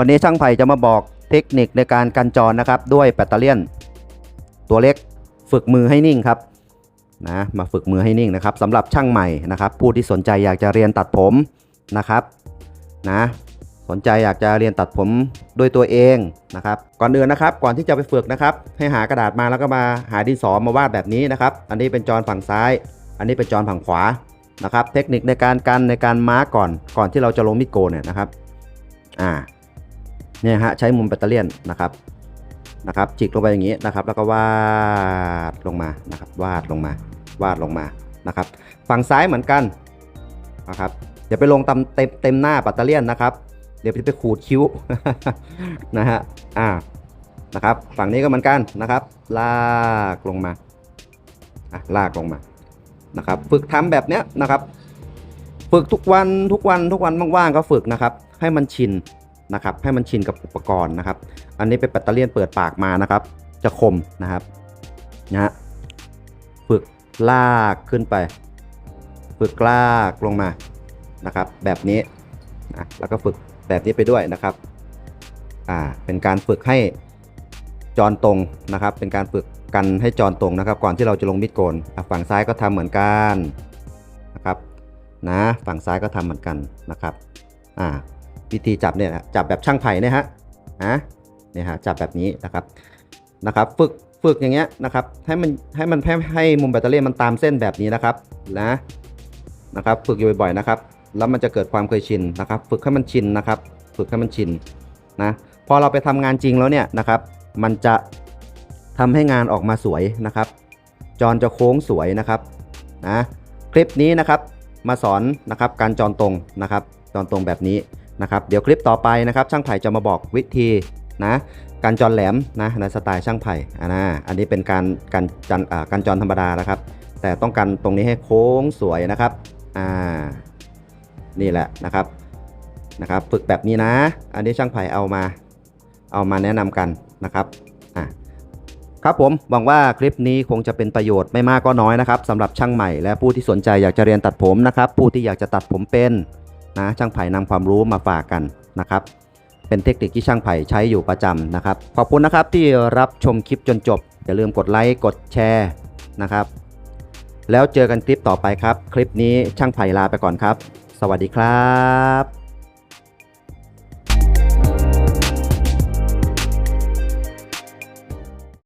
วันนี้ช่างไผ่จะมาบอกเทคนิคในการกันจรนะครับ ด้วยแบตเตอรี่ตัวเล็กฝึกมือให้นิ่งครับนะมาฝึกมือให้นิ่งนะครับสำหรับช่างใหม่นะครับ ผู้ที่สนใจอยากจะเรียนตัดผมนะครับนะสนใจอยากจะเรียนตัดผมด้วยตัวเองนะครับ ก่อนอื่นนะครับ ก่อนที่จะไปฝึกนะครับ ให้หากระดาษมาแล้วก็มาหาดินสอมาวาดแบบนี้นะครับ อันนี้เป็นจรฝั่งซ้าย อันนี้เป็นจรฝั่งขวานะครับ เทคนิคในการกันในการมาร์กก่อน ก่อนที่เราจะลงมิดโกนเนี่ยนะครับ อ่า เนี่ยฮะใช้มุมแบตเตอรี่ยนนะครับนะครับจิกลงไปอย่างนี้นะครับ แล้วก็วาดลงมานะครับวาดลงมาวาดลงมานะครับ ฝั่งซ้ายเหมือนกันนะครับอย่าไปลงเต็มเต็มเต็มหน้าแบตเตอรี่ยนนะครับ เดี๋ยวไปขูดคิ้วนะฮะอ่านะครับ ฝั่งนี้ก็เหมือนกันนะครับ ลากลงมาอะลากลงมานะครับ ฝึกทำแบบเนี้ยนะครับ ฝึกทุกวันทุกวันทุกวันว่างๆก็ฝึกนะครับ ให้มันชิน นะครับให้มันชินกับอุปกรณ์นะครับ อันนี้เป็นแบตเตอรี่ยนเปิดปากมานะครับ จะคมนะครับนะฮะฝึกลากขึ้นไป ฝึกลากลงมานะครับ แบบนี้นะแล้วก็ฝึกแบบนี้ไปด้วยนะครับอ่าเป็นการฝึกให้จรตรงนะครับ เป็นการฝึกกันให้จรตรงนะครับ ก่อนที่เราจะลงมิดโกนฝั่งซ้ายก็ทำเหมือนกันนะครับนะฝั่งซ้ายก็ทำเหมือนกันนะครับอ่า วิธีจับเนี่ยนะจับแบบช่างไผ่เนี่ยฮะนะเนี่ยฮะจับแบบนี้นะครับนะครับ ฝึกฝึกอย่างเงี้ยนะครับ ให้มันให้มันให้ให้มุมแบตเตอรี่มันตามเส้นแบบนี้นะครับนะนะครับ ฝึกอยู่บ่อยๆนะครับ แล้วมันจะเกิดความเคยชินนะครับ ฝึกให้มันชินนะครับ ฝึกให้มันชินนะพอเราไปทำงานจริงแล้วเนี่ยนะครับ มันจะทำให้งานออกมาสวยนะครับจรจะโค้งสวยนะครับนะคลิปนี้นะครับมาสอนนะครับการจรตรงนะครับจรตรงแบบนี้ นะครับเดี๋ยวคลิปต่อไปนะครับช่างไผ่จะมาบอกวิธีนะการจรแหลมนะในสไตล์ช่างไผ่อ่าอันนี้เป็นการการจันการจรธรรมดานะครับ แต่ต้องการตรงนี้ให้โค้งสวยนะครับอ่านี่แหละนะครับนะครับฝึกแบบนี้นะ อันนี้ช่างไผ่เอามาเอามาแนะนำกันนะครับอ่าครับผมหวังว่าคลิปนี้คงจะเป็นประโยชน์ไม่มากก็น้อยนะครับสำหรับช่างใหม่และผู้ที่สนใจอยากจะเรียนตัดผมนะครับผู้ที่อยากจะตัดผมเป็น นะช่างไผ่นำความรู้มาฝากกันนะครับ เป็นเทคนิคที่ช่างไผ่ใช้อยู่ประจำนะครับ ขอบคุณนะครับที่รับชมคลิปจนจบ อย่าลืมกดไลค์กดแชร์นะครับ แล้วเจอกันคลิปต่อไปครับ คลิปนี้ช่างไผ่ลาไปก่อนครับ สวัสดีครับ